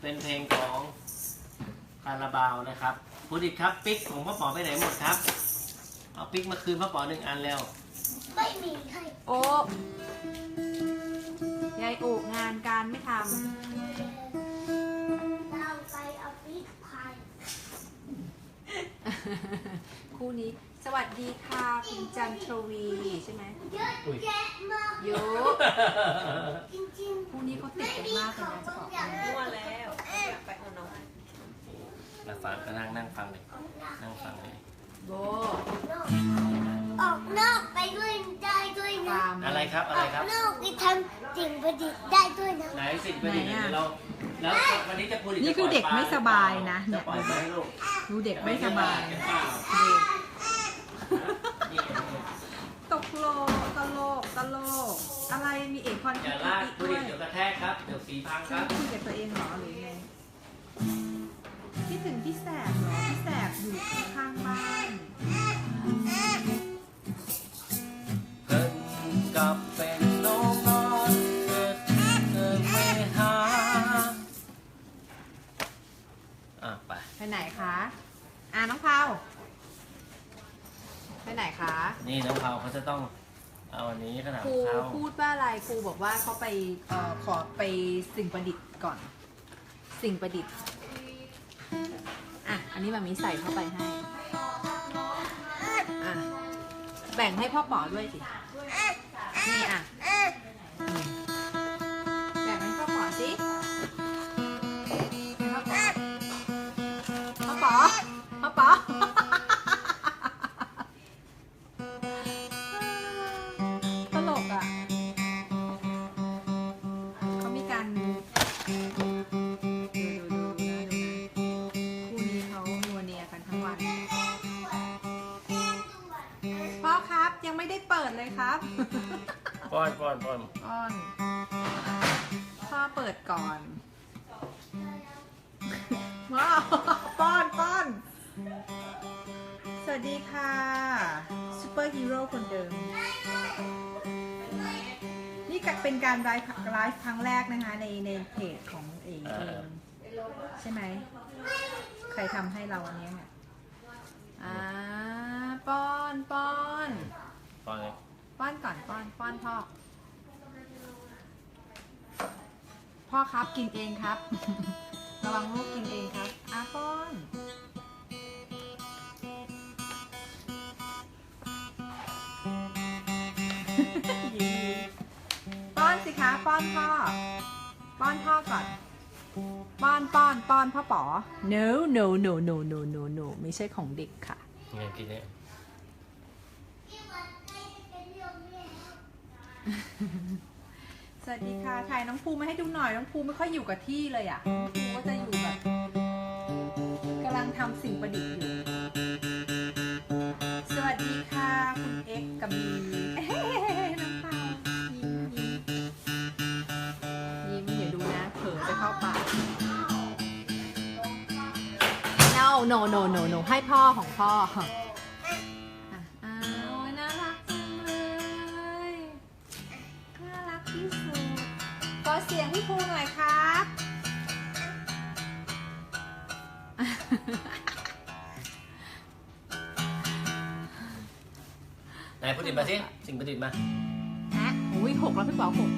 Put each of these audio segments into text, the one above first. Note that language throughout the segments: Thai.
เป็นเพลงของคาราบาวนะครับผู้ดิตครับปิ๊กของพ่อป๋อไปไหนหมดครับ เอาปิ๊กมาคืนพ่อป๋อหนึ่งอันแล้ว ไม่มีให้โอ้ยายอุงานการไม่ทเราไปเอาพริกพายำ คู่นี้สวัสดีค่ะ คุณจันทวีใช่ไหมเยอะแยะมากโยจริงคู่นี้เขาติดกันมากเลยนะจะบอกให้มั่วแล้วอยากไปเอาน้องมาฟังก็นั่งนั่งฟังเลยนั่งฟังเลยโบๆ ออกนอกไปด้วยได้ด้วยนะ ตาม อะไรครับ ออะไรอกครับ นอกไปทำสิ่งประดิษฐ์ได้ด้วยนะ ไหนสิ่งประดิษฐ์เดี๋ยวเรา แล้ววันนี้จะพูดนี่คือเด็กไม่สบายนะจะเนี่ยปล่อยไปให้ลูกดูเด็กไม่สบายเดี๋วเปล่านี่ตกโลกตลกตลก อะไรมีเอกคอนอย่าลากด้ผู้วดิยษฐ์เดี๋ยวกระแทกครับ เดี๋ยวสีพังคฉัรันบคุยกับตัวเองเหรอหรือไงคิดถึงพี่แสบเหรอพี่แสบอยู่ข้างบ้านเพิ่นกับเป็น น้องเผาไปไหนคะ นี่น้องเผาเขาจะต้องเอาอันนี้ขนาดครูเขาพูดว่าอะไรครูบอกว่าเขาไปเอ่อขอไปสิ่งประดิษฐ์ก่อน สิ่งประดิษฐ์อะอันนี้มามีใส่เข้าไปให้อะแบ่งให้พ่อป๋อด้วยสินี่อะอืมแบ่งให้พ่อป๋อสิ อป๋อตลกอะเขามีการดูดูดูดูนะดูนะคู่นี้เขานัวเนียกันทั้งวัน พ่อครับยังไม่ได้เปิดเลยครับ ป้อนป้อนป้อนป้อนพ่อเปิดก่อนว้าวป้อนป้อน สวัสดีค่ะซูเปอร์ฮีโร่คนเดิม นี่ก็เป็นการไลฟ์ไลฟ์ครั้งแรกนะคะ ในในเพจของเองเองใช่ไหม ใครทำให้เราอันเนี้ยเนี่ยอ่าป้อนป้อนป้อนเลยป้อนก่อนป้อนป้อนพ่อ พ่อครับกินเองครับ ระวังลูกกินเอง ยิ้มๆป้อนสิคะ ป้อนพ่อ ป้อนพ่อก่อน ป้อนป้อนป้อนพ่อป๋อ no no no no no no no ไม่ใช่ของเด็กค่ะไงกินเนี่ยสวัสดีค่ะถ่ายน้องภูมิมาให้ดูหน่อย น้องภูมิไม่ค่อยอยู่กับที่เลยอะน้องภูมิก็จะอยู่แบบกำลังทำสิ่งประดิษฐ์อยู่ สวัสดีค่ะ คุณเอ็กซ์กับมี no no no no no ให้พ่อของพ่ออะอ้าวน่ารักจังเลย น่ารักที่สุด ขอเสียงพี่ภูหน่อยครับ ไหนผู้ดิษฐ์มาสิ สิ่งประดิษฐ์มา ฮะอุ้ยหกแล้วพี่ป๋อหก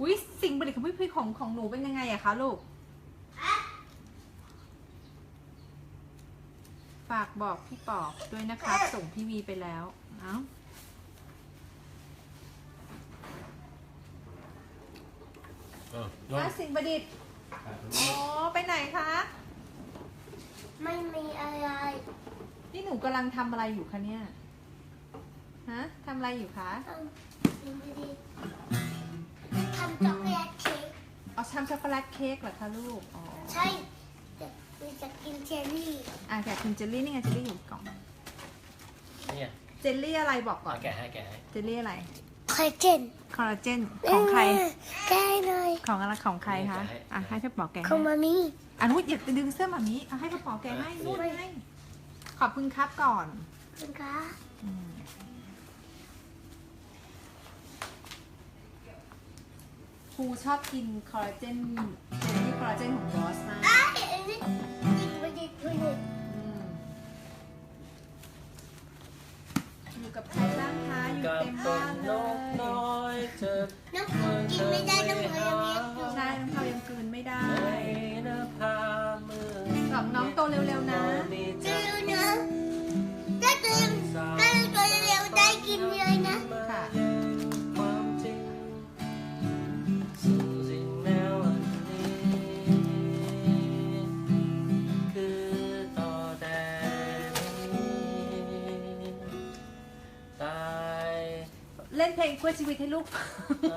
อุ้ยสิ่งประดิษฐ์ของพี่พี่ของของหนูเป็นยังไงอะคะลูกากบอกพี่ปอบด้วยนะครับ ส่งพี่วีไปแล้ว เอ้าเอออะสิ่งประดิษฐ์อ๋อไปไหนคะ ไม่มีอะไรนี่หนูกำลังทำอะไรอยู่คะเนี่ย ฮะทำอะไรอยู่คะ ทำสิ่งประดิษฐ์ทำช็อกโกแลตเค้กเอาทำช็อกโกแลตเค้กเหรอคะลูก อ๋อ ใช่แต่เรา จะกินเจลลี่อะแกะคุณเจลลี่นี่ไงเจลลี่อยู่กล่องเนี่ยเจลลี่อะไรบอกก่อนเอาแกะให้แกะให้เจลลี่อะไร คอลลาเจนคอลลาเจนของใคร แก้หน่อยของอะไรของใครคะ อะให้พี่ปอแกะของให้มามีอะนุ้ยอย่าดึงเสื้อหมามีอะให้พี่ปอแกะให้นู่นให้ขอบคุณครับก่อนคุณคะอืมหูภูชอบกินคอลลาเจนที่คอลลาเจนของบอสมากไอ้อันนี้ดิบดิบดิบ อยู่กับใครบ้างคะ อยู่กับเต็มบ้านเลยน้อย ยเธอน้ำเขากินไม่ได้น้ำเขายังเล็กอยู่ใช่น้องเขายังกลืนไม่ได้ ในนภามือบน้องโตเร็วๆนะ มีใจเร็ นเพลงเพื่อชีวิตให้ลูก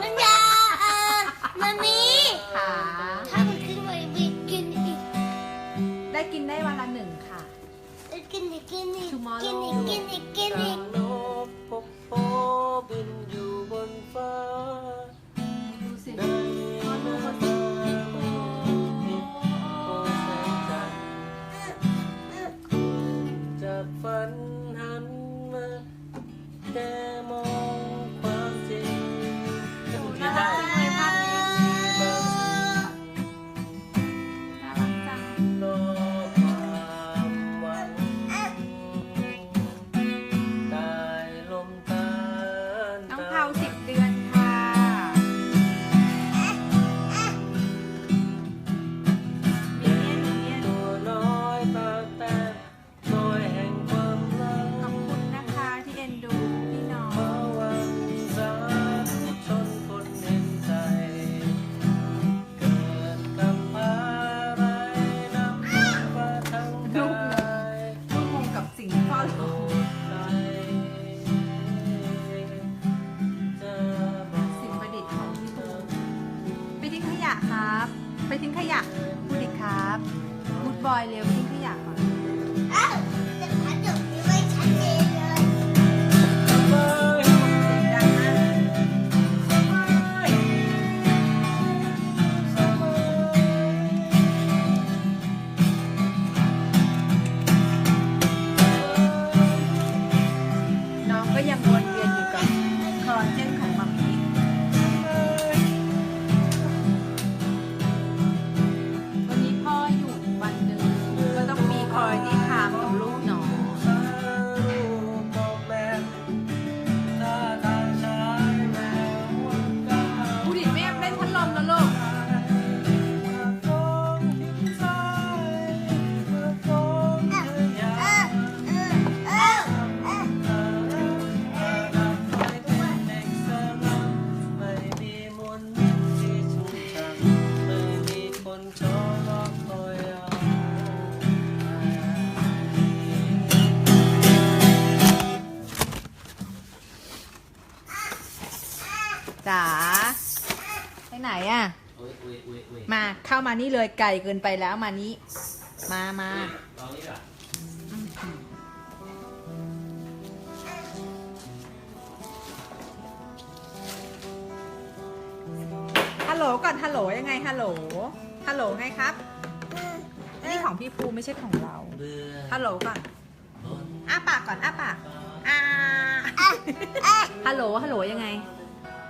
มันยาเออมันมีค่ะ ถ้ามันขึ้นไปบิดกินอีกได้กินได้วันละหนึ่งค่ะ กินอีกกินอีก Tomorrow กินอีกกินอีกกินอีกนกะครับ ไปทิ้งขยะพูดอีกครับ พูดบอยเร็วทิ้งขยะก่อน ไปไหนอะอุ้ยอุ้ยอุ้ยอุ้ยมาเข้ามานี่เลยไก่เกินไปแล้วมานี้ มามาตอนนี้อะฮัลโหลก่อนฮัลโหลยังไงฮัลโหลฮัลโหลไงครับอันนี้ของพี่ภูไม่ใช่ของเราเบื่อฮัลโหลก่อนบนอ้าปากก่อนอ้าปากอ่าฮัลโหลฮัลโหลยังไง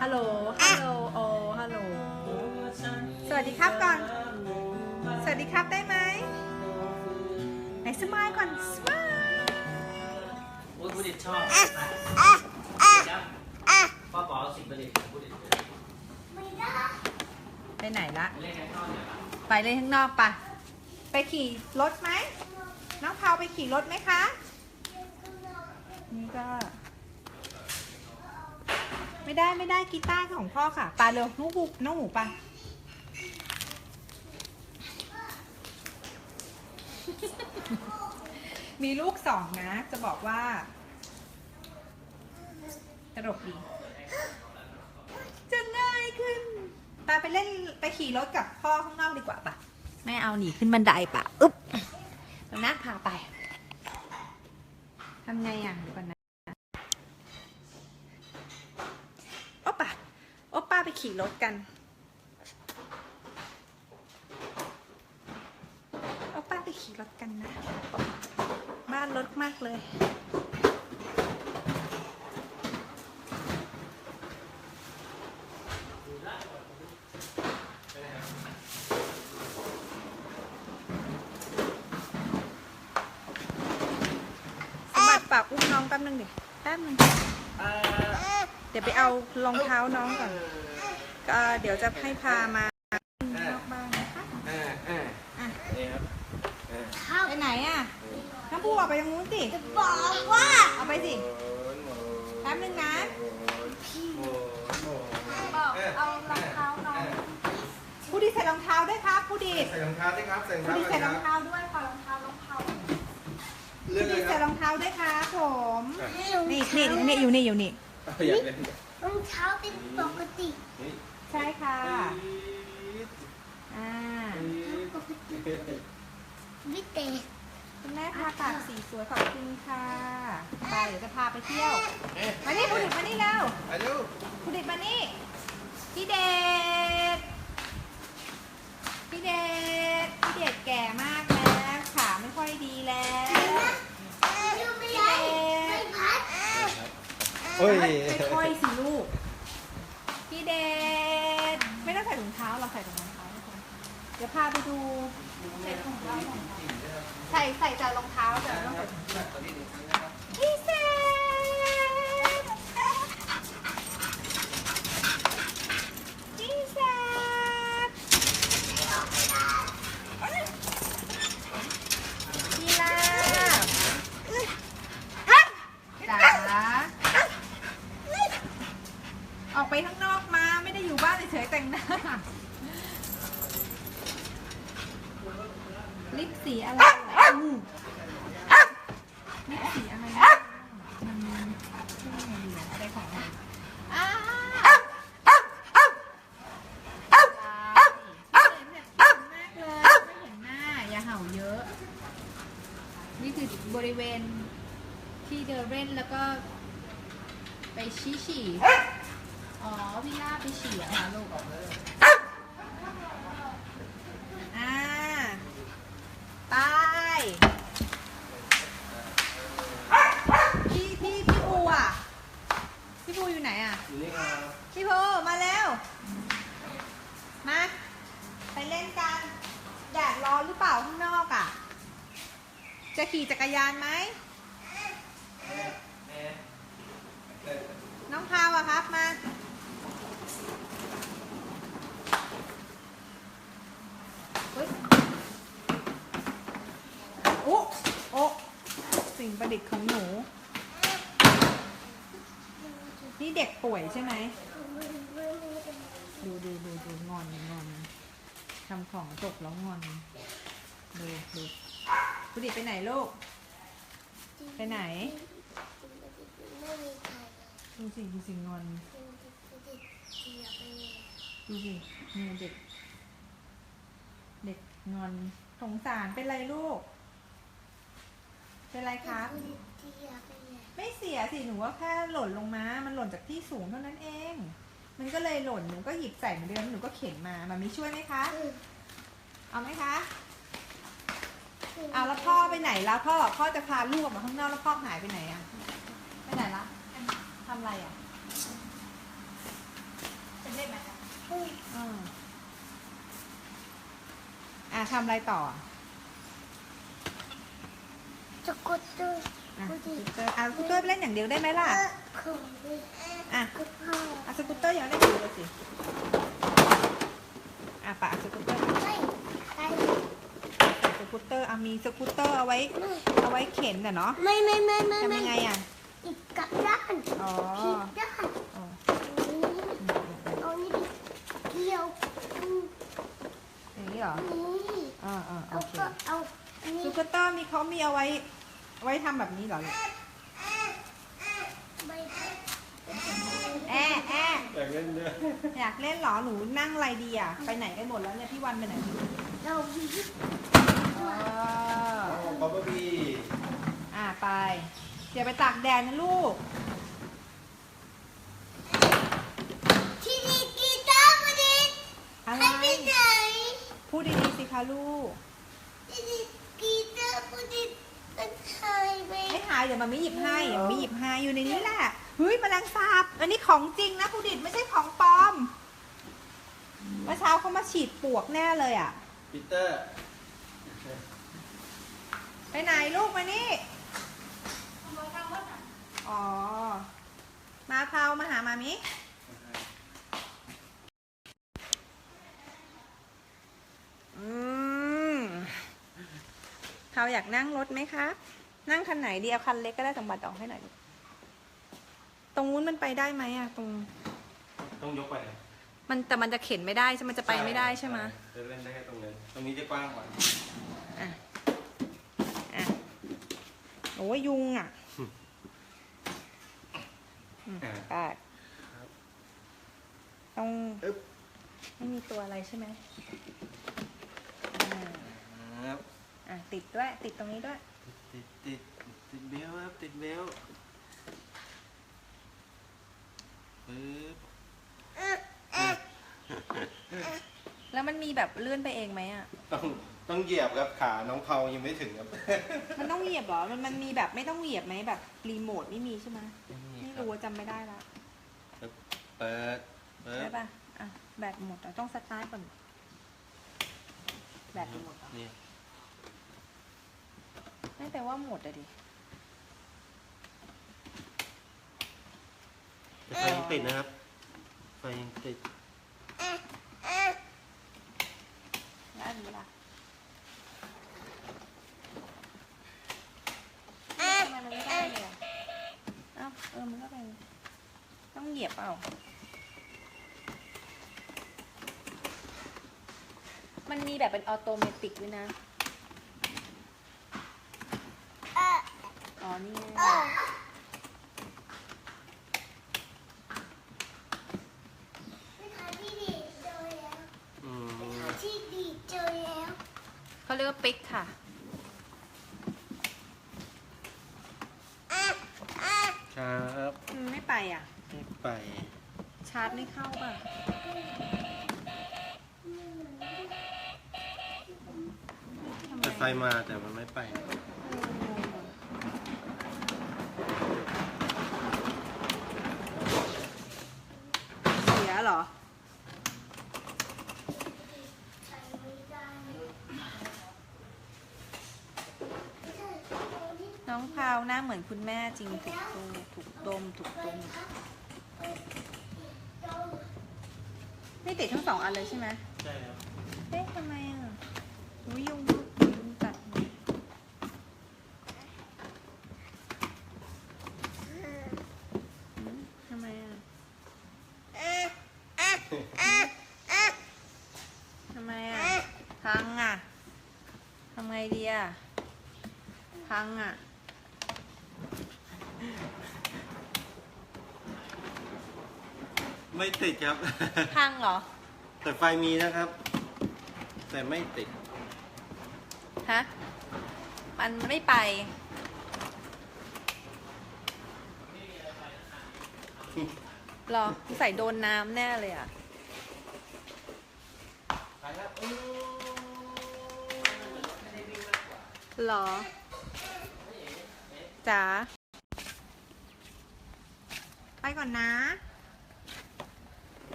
ฮัลโหล ฮัลโหล โอฮัลโหล สวัสดีครับก่อน สวัสดีครับได้ไหมไหนสมายก่อน สมายโอ้ยผู้เด็ดชอบอ่อป๋อสิบประเด็นผู้เด็ดไปไหนละ เล่นข้าวเนี่ยไปเล่นข้างนอกปะไปขี่รถไหม น้องเผาไปขี่รถไหมคะ นี่ก็ ไม่ได้ไม่ได้กีตาร์ของพ่อค่ะไปเร็วน้องหูน้องหูไปมีลูกสองนะ จะบอกว่า ตลกดี จะง่ายขึ้นตาไปเล่นไปขี่รถกับพ่อข้างนอกดีกว่าปะไม่เอาหนีขึ้นบันไดปะอึ๊บแล้วนะพาไปทำไงอะเดี๋ยวก่อนนะ ขี่รถกัน เอาป้าไปขี่รถกันนะ บ้านรถมากเลยฝากอุ้มน้องแป๊บนึงดิแป๊บนึง เดี๋ยวไปเอารองเท้าน้องก่อน ก็เดี๋ยวจะให้พามาอ่านอกบ้านนะคะอ่าอ่าอะนี่ครับอ่าเข้าไปไหนอะน้ำพูออกไปตรงนู้นสิจะบอกว่าเอาไปสิ หมุนหมุนแป๊บนึงนะหมุนหมุนหมุนบอกเอารองเท้าน้องผู้ดีใส่รองเท้าด้วยครับผู้ดีใส่รองเท้าด้วยครับใส่รองผู้เท้าดีด้วยใส่ครรัอบงเท้าด้วยขอรองเท้ารองเท้าเลือกเลผู้ดียคใส่รับรองเท้าด้วยครับผมไม่รู้นี่นี่นี่อยู่นี่อยู่นี่ เอาอยากเล่นรองเท้าเป็นปกติ นี่ ใช่ค่ะปี๊ดอ่าปกติวิเตคุณแม่พาปากสีสวยขอบคุณค่ะ ไปเดี๋ยวจะพาไปเที่ยวเอ๊ะมานี่ผู้ดิมานี่แล้วอายุผู้ดิมานี่ พี่เดชพี่เดชพี่เดชแก่มากแล้วขาไม่ค่อยดีแล้วยูไม่ได้ไม่พัดโอ้ย ค่อยๆสิลูก พี่เดชไม่ต้องใส่ถุง เท้าเราใส่ถุงเท้าเดี๋ยวพาไปดูใส่ถุงเท้าใส่ใส่แต่รองเท้าแต่ไม่ต้องใส่ถุงเท้าพี่เซพี่เซพี่ลาบจ๋า ออกไปข้างนอกมาไม่ได้อยู่บ้านเฉยๆแต่งหน้า ลิปสีอะไรอะอืมลิปสีอะไรอะมันชื่อไงดีอะอะไรของมันอ้าวพี่เห็นแบบมากเลยไม่เห็นหน้า อย่าเห่าเยอะ นี่คือบริเวณที่เดินเล่นแล้วก็ ไป ชี้ฉี่ อ๋อ พี่ล่าไปฉี่เหรอคะลูกอ่าไปพี่พี่พี่ภูอะ พี่ภูอยู่ไหนอะ อยู่นี่ครับพี่ภูมาแล้ว มา ไปเล่นกัน แดดร้อนหรือเปล่าข้างนอกอะ จะขี่จักรยานไหม น้องพาวอะครับ มาเฮ้ยโอ้โอ้สิ่งประดิษฐ์ของหนู นี่เด็กป่วยใช่ไหม ดูดูดูดูงอนงอนทำของตกแล้วงอน ดูดูคุณดิษฐ์ไปไหนลูก ไปไหน ดูสิดูสิงอนดูสิเนี่ยเด็ก เด็กงอนสงสารเป็นไรลูก เป็นไรครับ ไม่เสียสิหนูว่าแค่หล่นลงมา มันหล่นจากที่สูงเท่านั้นเอง มันก็เลยหล่นหนูก็หยิบใส่เหมือนเดิมหนูก็เข็นมามามีช่วยไหมคะเอาไหมคะเอาแล้วพ่อไปไหนแล้วพ่อพ่อจะพาลูกออกมาข้างนอกแล้วพ่อหายไปไหนอะไปไหนละ อะไรอะจะเล่นไหมอืมอะทำอะไรต่อจะกดตัวอะกูสดิกูตเตอร์อะสกูตเตอร์ไปเล่นอย่างเดียวได้ไหมล่ะ คืออะกูพ่ออะสกูตเตอร์ยังไม่ได้ดูเลยสิ อะปะสกูตเตอร์ไม่ไปใส่สกูตเตอร์อะมีสกูตเตอร์เอาไว้ เอาไว้เข็นน่ะเนาะไม่ไม่ไม่ไม่ทำไม่ยังไงอะอีกกับด้าน อ๋อผิดด้านอ๋อเอานี่ดิเกี่ยวอืมอย่างนี้เหรอนี่อ่าอ่าโอเอาเคก็เอาอันนี้สกูตเตอร์มีเขามีเอาไว้ไว้ทำแบบนี้เหรอลูกแอะแอะอยากเล่นด้วยอยากเล่นเหรอหนูนั่งอะไรดีอะไปไหนกันหมดแล้วเนี่ยพี่วันไปไหนเราพิอ๋อบ๊อบบี้อะไปอย่าไปตากแดดนะลูก ที่นี่กีตาร์มาดิ อะไร ให้ไปไหน พูดดีๆสิ คะลูกที่นี่กีตาร์มาดิมันหายไปไม่หายเดี๋ยวมันไม่หยิบให้เดี๋ยวมันไม่หยิบให้อยู่ในนี้แหละเฮ้ยแมลงสาบอันนี้ของจริงนะผู้ดิดไม่ใช่ของปลอมเมื่อเช้าเขามาฉีดปวกแน่เลยอะปีเตอร์ ไปไหนลูกมานี่อ๋อมาเพาวมาหามามิ อืมพาวอยากนั่งรถไหมครับ นั่งคันไหนดีเอาคันเล็กก็ได้สมบัติออกให้หน่อยดิตรงนู้นมันไปได้ไหมอะตรง ต้องยกไปนะมันแต่มันจะเข็นไม่ได้ใช่ไหมมันจะไปไม่ได้ใช่ไหมจะเล่นได้แค่ตรงนั้นตรงนี้จะกว้างกว่าอะอะโอ้ยยุงอะอืมอ่าปาดต้องอึ๊บไม่มีตัวอะไรใช่ไหมอ่า ครับ อะติดด้วย ติดตรงนี้ด้วย ติดติดติดเบลครับติดเบลปึ๊บแล้วมันมีแบบเลื่อนไปเองไหมอะ ต้องต้องเหยียบครับขาน้องเผายังไม่ถึงครับ มันต้องเหยียบเหรอ มันมันมีแบบไม่ต้องเหยียบไหมแบบรีโมทไม่มีใช่ไหมไม่รู้จำไม่ได้ละเปิดเปิใช่ดป่ะ อะแบตหมดต้องสตาร์ทก่อนแบตหมดเนี่ ไม่แปลว่าหมดอะดิ แต่ไฟยังติดนะครับ ไฟยังติด แล้วอันนี้ล่ะทำไมมันไม่ได้เลยอะเอ้าเออ มันก็เป็น ต้องเหยียบเปล่ามันมีแบบเป็นออโตเมติกด้วยนะ อ๋อ นี่ไงอืมที่ดีเจอแล้วเขาเรียกว่าปิกค่ะ ครับอืมไม่ไปอะ ไม่ไป ชาร์จไม่เข้าป่ะ แต่ไฟมาแต่มันไม่ไป เหรอ น้องพาวหน้าเหมือนคุณแม่จริงถูกตูถูกดมถูกดมไม่ติดทั้งสองอันเลยใช่ไหมใช่ครับ เอ๊ะทำไมอะรู้ยุงยุงกัดอืมทำไมอะ ทำไมอะ พังอะ ทำไงดีอะพังอะ ไม่ติดครับ พังเหรอ แต่ไฟมีนะครับ แต่ไม่ติด ฮะ มันไม่ไป หรอใส่โดนน้ำแน่เลยอะ หรอจ๋าไปก่อนนะ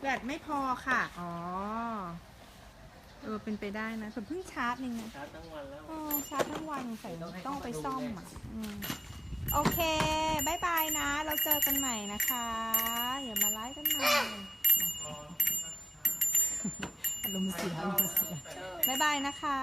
แบตไม่พอค่ะ อ๋อ เออ เป็นไปได้นะผมเพิ่งชาร์จนึงนะ ชาร์จทั้งวันแล้ว อ๋อ ชาร์จทั้งวันใส่ต้องเอาไปซ่อมอะอืมโอเคบายบายนะ เราเจอกันใหม่นะคะอย่ามาไลฟ์กันใหม่อารมณ์เสียอารมณ์เสียบายบายนะคะ